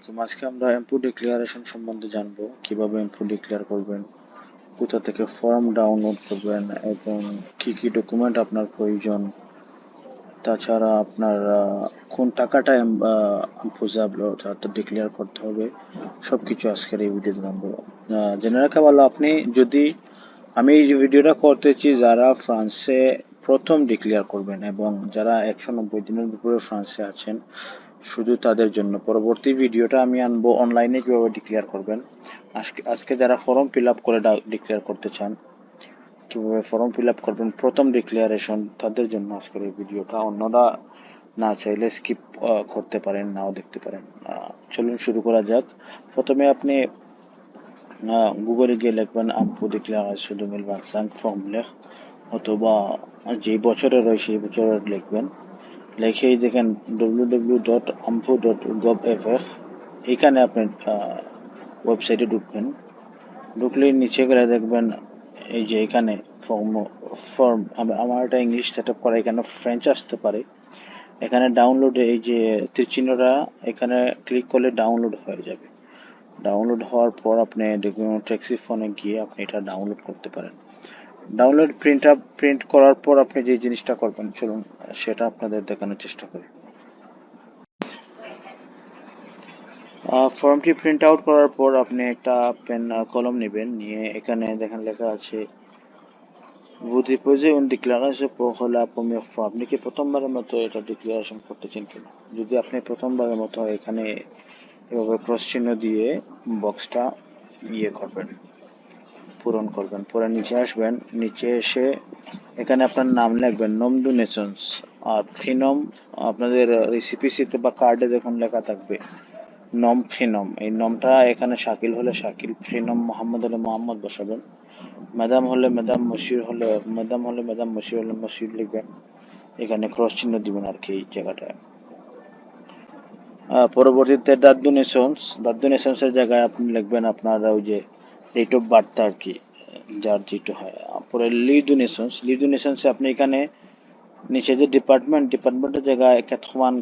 আলাইকুম। আজকে আমরা এমপু ডিক্লারেশন সম্বন্ধে জানব, কীভাবে এমপু ডিক্লেয়ার করবেন, কোথা থেকে ফর্ম ডাউনলোড করবেন এবং কি কি ডকুমেন্ট আপনার প্রয়োজন। তাছাড়া আপনার কোন টাকাটা এম্পোজাবল অর্থাৎ ডিক্লেয়ার করতে হবে সব কিছু আজকের এই ভিডিওতে জানব। জেনে রাখা ভালো, আপনি যদি আমি এই ভিডিওটা করতেছি, যারা ফ্রান্সে প্রথম ডিক্লেয়ার করবেন এবং যারা একশো নব্বই দিনের উপরে ফ্রান্সে আছেন শুধু তাদের জন্য। পরবর্তী ভিডিওটা আমি আনব অনলাইনে কীভাবে ডিক্লেয়ার করবেন। আজকে আজকে যারা ফর্ম ফিল আপ করে ডিক্লেয়ার করতে চান, কীভাবে ফর্ম ফিল আপ করবেন, প্রথম ডিক্লারেশন তাদের জন্য আজকের এই ভিডিওটা। অন্যরা না চাইলে স্কিপ করতে পারেন, নাও দেখতে পারেন। চলুন শুরু করা যাক। প্রথমে আপনি গুগলে গিয়ে লিখবেন আমপু ডিক্লারেশন দু মিল ফর্ম লেখ। অথবা যে বছরে রয় সেই বছরের লিখবেন। লিখেই দেখেন ডব্লিউ ডব্লিউ ডট আমপু ডট গভ এফ এইখানে আপনি ওয়েবসাইটে ঢুকবেন। ঢুকলে নিচে গেলে দেখবেন, এই যে এখানে ফর্ম ফর্ম আমার এটা ইংলিশ সেট আপ করা, এখানে ফ্রেঞ্চ আসতে পারে। এখানে ডাউনলোড এই যে তীরচিহ্নটা, এখানে ক্লিক করলে ডাউনলোড হয়ে যাবে। ডাউনলোড হওয়ার পর আপনি দেখবেন ট্যাক্সি ফোনে গিয়ে আপনি এটা ডাউনলোড করতে পারেন। ডাউনলোড প্রিন্ট আপ প্রিন্ট করার পর আপনি যে জিনিসটা করবেন, চলুন, সেটা আপনাদের দেখানোর চেষ্টা করি। ফর্মটি প্রিন্ট আউট করার পর আপনি একটা পেন কলম নেবেন, নিয়ে এখানে দেখেন লেখা আছে Vous déposez une déclaration pour la première fois. আপনি কি প্রথমবারের মতো এটা ডিক্লারেশন করতেছেন কিনা? যদি আপনি প্রথমবারের মতো এখানে এভাবে ক্রস চিহ্ন দিয়ে বক্সটা ইয়ে করবেন। পূরণ করবেন। পরে নিচে আসবেন। নিচে এসে এখানে আপনার নাম লিখবেন নম ডু নেশনস আর ফিনম আপনাদের রেসিপিসিতে বা কার্ডে দেখুন লেখা থাকবে নম ফিনম এই নমটা এখানে শাকিল হলে শাকিল ফিনম মোহাম্মদ হলে মোহাম্মদ বসাবেন ম্যাডাম হলে ম্যাডাম মশির হলে ম্যাডাম হলে ম্যাডাম মশির হলে মশির লিখবেন। এখানে ক্রস চিহ্ন দিবেন আর কি এই জায়গাটায়। পরবর্তীতে দাদ্দু নেশনস দাদ্দু নেশনসের জায়গায় আপনি লিখবেন আপনার ওই যে ডেট অফ বার্থ আর কি, যার যেটা হয়। পরে লিডু নেশনস লিডু নেশনসে আপনি এখানে নিচে যে ডিপার্টমেন্ট ডিপার্টমেন্টের জায়গায় কেতমান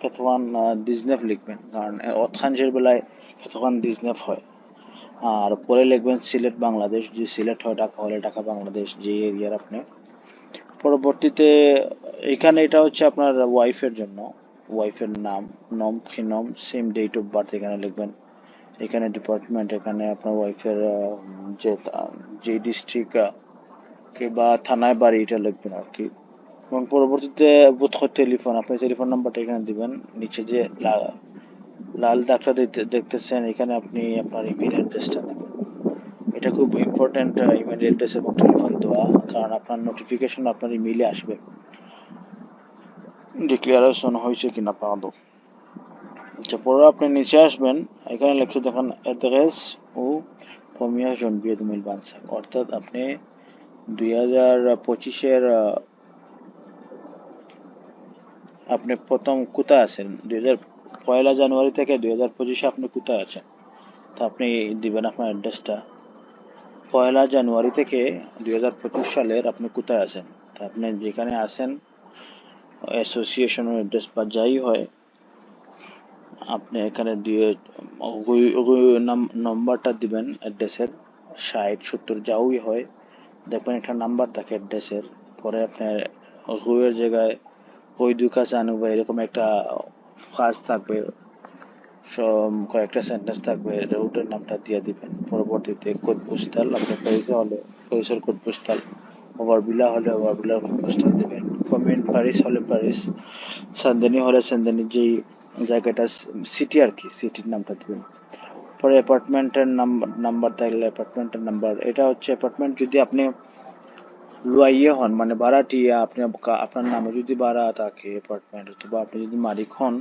কেতমান ডিজনেফ লিখবেন। কারণ অতখানসের বেলায় কেতমান ডিজনেফ হয়। আর পরে লিখবেন সিলেট বাংলাদেশ। যে সিলেট হয় ঢাকা হলে ঢাকা বাংলাদেশ, যে এরিয়ার আপনি। পরবর্তীতে, এখানে এটা হচ্ছে আপনার ওয়াইফের জন্য। ওয়াইফের নাম নম ফিনম সেম ডেট অফ বার্থ এখানে লিখবেন। এখানে ডিপার্টমেন্ট এখানে আপনার ওয়াইফের যে যে ডিস্ট্রিক্ট বা থানায় বাড়ি, এটা লিখবেন আর কি এবং পরবর্তীতে বুথ টেলিফোন আপনার টেলিফোন নাম্বারটা এখানে দিবেন। নিচে যে লাল দাগটা দেখতেছেন, এখানে আপনি আপনার ইমেল অ্যাড্রেসটা দেবেন। এটা খুব ইম্পর্ট্যান্ট ইমেল অ্যাড্রেস এবং টেলিফোন দেওয়া, কারণ আপনার নোটিফিকেশন আপনার ইমেইলে আসবে। ডিক্লারেশন হয়েছে কিনা পাবো আচ্ছা পরে আপনি নিচে আসবেন। এখানে লেখছে, দেখেন, অ্যাড্রেস ও প্রমিয়ার জন বিয়ে দুমিল বানসাক অর্থাৎ আপনি দুই হাজার পঁচিশের আপনি প্রথম কোথায় আছেন? দুই হাজার পয়লা জানুয়ারি থেকে দুই হাজার পঁচিশে আপনি কোথায় আছেন? তা আপনি দিবেন আপনার অ্যাড্রেসটা। পয়লা জানুয়ারি থেকে দুই হাজার পঁচিশ সালের আপনি কোথায় আছেন? তা আপনি যেখানে আছেন অ্যাসোসিয়েশনের অ্যাড্রেস বা যাই হয় আপনি এখানে দিয়ে নাম্বারটা দিবেন অ্যাড্রেসের ষাট, সত্তর, যাওই হয়। দেখবেন একটা নাম্বার থাকে অ্যাড্রেসের পরে আপনার ওইয়ের জায়গায়, ওই দুকা জানু বা এরকম একটা কাজ থাকবে। সব কয়েকটা সেন্টেন্স থাকবে রুটের নামটা দিয়ে দিবেন। পরবর্তীতে কোড পোস্টাল আপনার প্যারিসে হলে প্যারিসের কোড পোস্টাল ওভারবিলা হলে ওভারবিলার কোড পোস্টাল দিবেন। কমিউন প্যারিস হলে প্যারিস সান্দানি হলে সান্দানি যেই জায়গাটা সিটি আর কি সিটির নামটা দিবেন। পরে অ্যাপার্টমেন্টের নাম্বার নাম্বার থাকলে অ্যাপার্টমেন্টের নাম্বার এটা হচ্ছে অ্যাপার্টমেন্ট যদি আপনি লুয়াইয়ে হন মানে ভাড়াটিয়া আপনি আপনার নামে যদি ভাড়া থাকে অ্যাপার্টমেন্ট অথবা আপনি যদি মালিক হন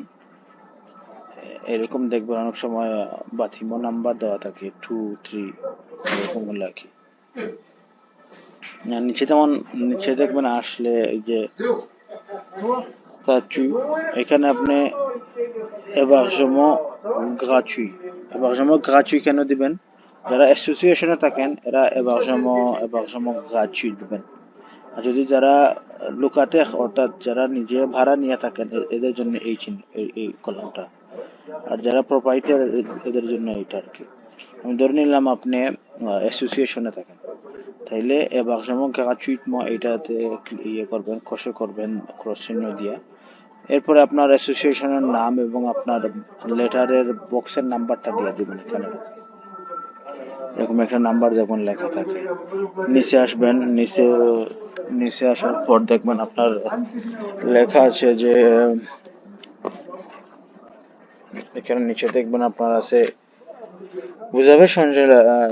এরকম দেখবেন অনেক সময় বাথিমো নাম্বার দেওয়া থাকে টু থ্রি এরকম আর নিচে যেমন, নিচে দেখবেন আসলে এই যে এখানে আপনি hébergement gratuit hébergement gratuit কেন দিবেন যারা অ্যাসোসিয়েশনে থাকেন এরা hébergement hébergement gratuit দিবেন আর যদি যারা লোকাতে অর্থাৎ যারা নিজে ভাড়া নিয়ে থাকেন এদের জন্য এই চিহ্ন এই কলমটা আর যারা প্রোপাইটার এদের জন্য এটা আর কি আমি ধরে নিলাম আপনি অ্যাসোসিয়েশনে থাকেন তাইলে এ বাক্সমক চুইট ম এইটাতে ইয়ে করবেন কষে করবেন ক্রস চিহ্ন দিয়া এরপরে আপনার অ্যাসোসিয়েশনের নাম এবং আপনার লেটারের বক্সের নাম্বারটা দিয়ে দিবেন এখানে। এরকম একটা নাম্বার যখন লেখা থাকে। নিচে আসবেন, নিচে নিচে আসার পর দেখবেন আপনার লেখা আছে যে, এখানে নিচে দেখবেন আপনার আছে Vous avez changé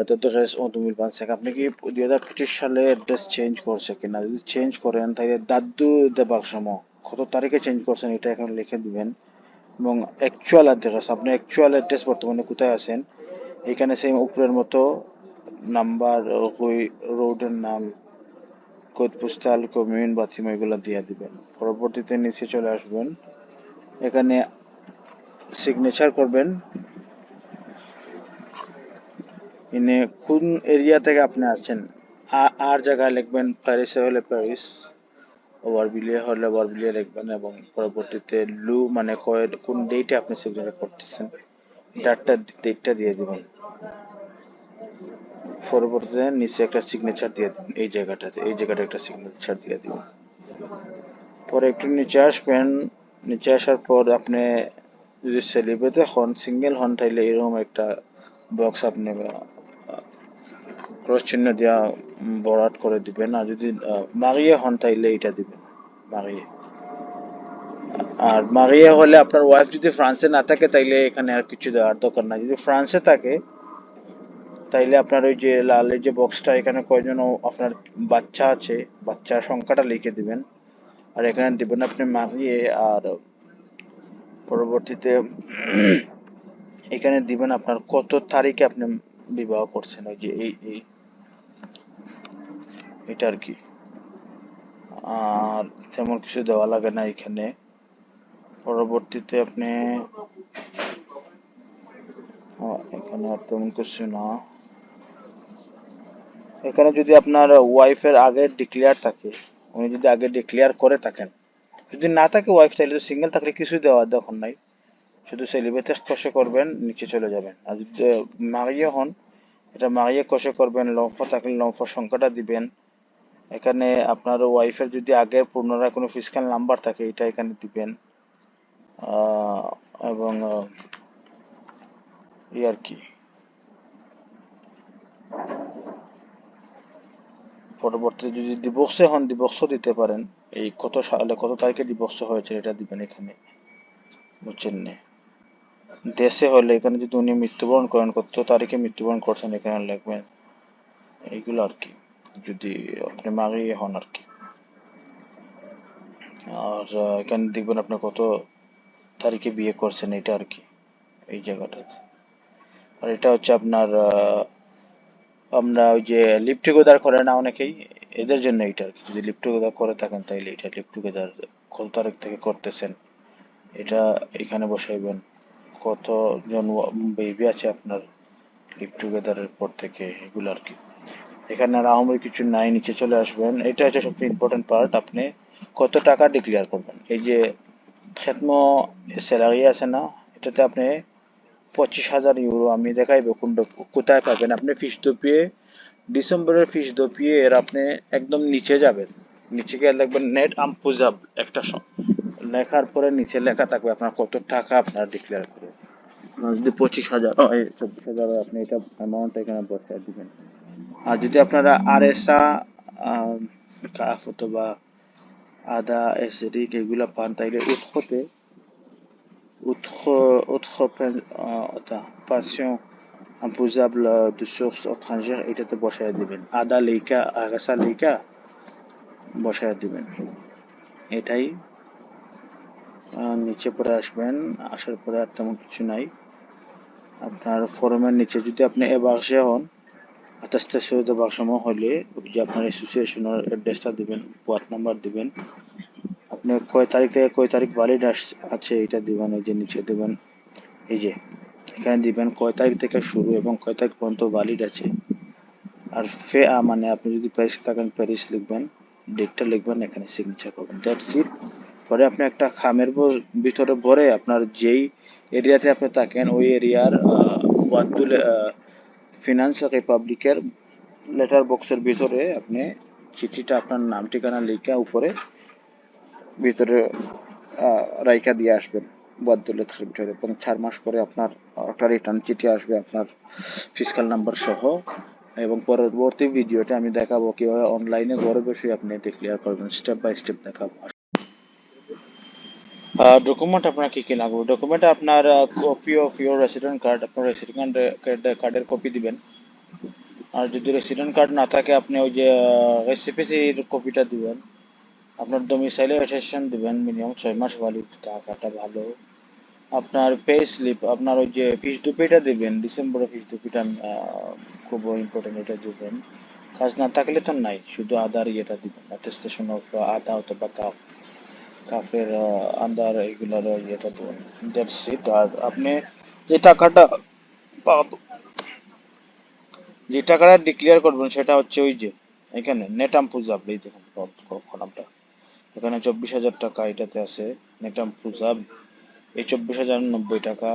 d'adresse en 2025 আপনি কি দুই হাজার পঁচিশ সালে অ্যাড্রেস চেঞ্জ করছে কিনা? যদি চেঞ্জ করেন, তাহলে দাদু দেবার সময় কত তারিখে চেঞ্জ করছেন এটা এখানে লিখে দিবেন। এবং অ্যাকচুয়াল অ্যাড্রেস আপনি অ্যাকচুয়াল অ্যাড্রেস বর্তমানে কোথায় আছেন? এখানে সেই উপরের মতো নাম্বার ওই রোডের নাম কোড পোস্টাল কমিউন বাথিম, এগুলো দিয়ে দিবেন। পরবর্তীতে নিচে চলে আসবেন। এখানে সিগনেচার করবেন। ইনে কোন এরিয়া থেকে আপনি আছেন? আর জায়গায় লিখবেন প্যারিসে হলে প্যারিস ওভারবিলিয়ে হলে ওভারবিলিয়ে লিখবেন এবং পরবর্তীতে লু মানে কোন ডেটে আপনি সিগনেচার করতেছেন? ডাটটা ডেটটা দিয়ে দিবেন। পরবর্তীতে নিচে একটা সিগনেচার দিয়ে দিবেন, এই জায়গাটাতে, এই জায়গাটা একটা সিগনেচার দিয়ে দিবেন। পরে একটু নিচে আসবেন। নিচে আসার পর আপনি যদি সেলিব্রেটে হন সিঙ্গেল হন তাইলে এরকম একটা বক্স আপনি ক্রস চিহ্ন দিয়া বরাট করে দিবেন আর যদি মারিয়ে হন তাইলে এটা দিবেন মারিয়ে। আর মারিয়ে হলে আপনার ওয়াইফ যদি ফ্রান্সে না থাকে তাইলে এখানে আর কিছু দেওয়ার দরকার নাই। যদি ফ্রান্সে থাকে, তাইলে আপনার ওই যে লালের যে বক্সটা এখানে কয়জন আপনার বাচ্চা আছে, বাচ্চার সংখ্যাটা লিখে দিবেন। আর এখানে দিবেন আপনি মারিয়ে আর পরবর্তীতে এখানে দিবেন আপনার কত তারিখে আপনি বিবাহ করছেন, ওই যে এই এই এটা আর কি। আর তেমন কিছু দেওয়া লাগে না এখানে। পরবর্তীতে আপনি এখানে আর তেমন কিছু না। এখানে যদি আপনার ওয়াইফের আগে ডিক্লেয়ার থাকে, উনি যদি আগে ডিক্লেয়ার করে থাকেন, যদি না থাকে ওয়াইফ তো সিঙ্গেল থাকলে কিছু দেওয়ার দরকার নাই। শুধু সেলিব্রেটে কষে করবেন, নিচে চলে যাবেন। আর যদি মারিয়ে হন, এটা মারিয়ে কষে করবেন, লম্ফ থাকলে লম্ফ সংখ্যাটা দিবেন। এখানে আপনার ওয়াইফের যদি আগের পুনরায় কোনো ফিজিক্যাল নাম্বার থাকে, এটা এখানে দিবেন। এবং এই আর কি। পরবর্তীতে যদি ডিভোর্সে হন ডিভোর্সও দিতে পারেন। এই কত সালে, কত তারিখে ডিভোর্স হয়েছে এটা দিবেন এখানে। বুঝছেন না? দেশে হলে এখানে যদি উনি মৃত্যুবরণ করেন, কত তারিখে মৃত্যুবরণ করছেন এখানে লিখবেন। এইগুলো আর কি। যদি আপনি মারিয়ে হন আর কি। আর এখানে দেখবেন আপনি কত তারিখে বিয়ে করছেন, এটা আর কি, এই জায়গাটাতে। আর এটা হচ্ছে আপনার আমরা ওই যে লিভ টুগেদার করে না অনেকেই, এদের জন্য এটা আর কি। যদি লিভ টুগেদার করে থাকেন, তাইলে এটা লিভ টুগেদার কত তারিখ থেকে করতেছেন, এটা এখানে বসাইবেন। কত জন বেবি আছে আপনার লিভ টুগেদারের পর থেকে, এগুলো আর কি। এখানে আর আহামরি কিছু নাই, নিচে চলে আসবেন। এটা হচ্ছে সবচেয়ে ইম্পর্টেন্ট পার্ট আপনি কত টাকা ডিক্লেয়ার করবেন? এই যে খেতম স্যালারি আছে না, এটাতে আপনি পঁচিশ হাজার ইউরো আমি দেখাইবো কোন কোথায় পাবেন। আপনি ফিস দপিয়ে, ডিসেম্বরের ফিস দপিয়ে এর আপনি একদম নিচে যাবেন। নিচে গিয়ে লিখবেন নেট আমপুজাব একটা লেখার পরে নিচে লেখা থাকবে আপনার কত টাকা আপনার ডিক্লেয়ার করে যদি পঁচিশ হাজার চব্বিশ হাজার আপনি এটা অ্যামাউন্ট এখানে বসায় দিবেন। আর যদি আপনারা আর এসা কাফ অথবা আদা এসরিক এগুলা পান, তাইলে উৎসতে, উৎস উৎস পাসিয়ন imposable de এটাতে বসায় দিবেন। আদা লেখা আগাসা লেখা বসায় দিবেন। এটাই নিচে পরে আসবেন, আসার পরে আর তেমন কিছু নাই। আপনার ফরমের নিচে যদি আপনি এবারসে হন আঠাশটা সৈয়দ বাক্সময় হলে যে আপনার অ্যাসোসিয়েশনের অ্যাড্রেসটা দিবেন ওয়ার্ড নাম্বার দিবেন। আপনি কয় তারিখ থেকে কয় তারিখ ভ্যালিড আছে এটা দিবেন, এই যে নিচে দিবেন। এই যে, এখানে দিবেন কয় তারিখ থেকে শুরু এবং কয় তারিখ পর্যন্ত ভ্যালিড আছে। আর ফে মানে আপনি যদি প্যারিস থাকেন প্যারিস লিখবেন ডেটটা লিখবেন, এখানে সিগনেচার করবেন। দ্যাটস ইট পরে আপনি একটা খামের ভিতরে ভরে আপনার যেই এরিয়াতে আপনি থাকেন, ওই এরিয়ার ওয়াদুল ফিনান্স রিপাবলিকের লেটার বক্সের ভিতরে আপনি চিঠিটা আপনার নাম, ঠিকানা লিখা উপরে ভিতরে রাইখা দিয়ে আসবেন ওয়াদুলের ভিতরে এবং চার মাস পরে আপনার একটা রিটার্ন চিঠি আসবে, আপনার ফিসকাল নাম্বার সহ। এবং পরবর্তী ভিডিওতে আমি দেখাবো কীভাবে অনলাইনে ঘরে বসে আপনি ডিক্লেয়ার করবেন স্টেপ বাই স্টেপ দেখাবো। ডকুমেন্ট আপনার কি কি লাগবে? ডকুমেন্ট আপনার copy of your resident card আপনার রেসিডেন্ট কার্ডের কপি দিবেন। আর যদি রেসিডেন্ট কার্ড না থাকে, আপনি ওই যে রেসিপিসির কপিটা দিবেন। আপনার ডোমিসাইলে রেজিস্ট্রেশন দিবেন মিনিমাম ছয় মাস ভ্যালিড টাকাটা ভালো। আপনার পে স্লিপ আপনার ওই যে ফিস দুপিটা দিবেন ডিসেম্বরের ফিস দুপিটা খুব ইম্পর্টেন্ট এটা দিবেন। কাজ না থাকলে তো নাই, শুধু আধার ইয়েটা দিবেন অ্যাটেস্টেশন অফ আধা অথবা কাফ কাফের আন্ডার এগুলার ইয়েটা দেবেন। দ্যাটস ইট আর আপনি যে টাকাটা যে টাকাটা ডিক্লেয়ার করবেন সেটা হচ্ছে ওই যে, এখানে, নেটাম পুজাব, এই দেখুন নামটা। এখানে চব্বিশ হাজার টাকা এটাতে আছে, নেটাম পুজাব। এই চব্বিশ হাজার নব্বই টাকা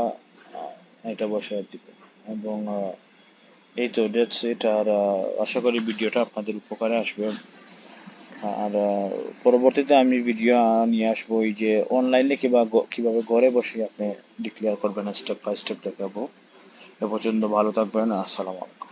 এটা বসে দিবে এবং এই তো দ্যাটস ইট আর আশা করি ভিডিওটা আপনাদের উপকারে আসবে। আর পরবর্তীতে আমি ভিডিও নিয়ে আসব ওই যে অনলাইনে কিবা কীভাবে ঘরে বসে আপনি ডিক্লেয়ার করবেন স্টেপ বাই স্টেপ দেখাবো। এ পর্যন্ত ভালো থাকবেন, আসসালামু আলাইকুম।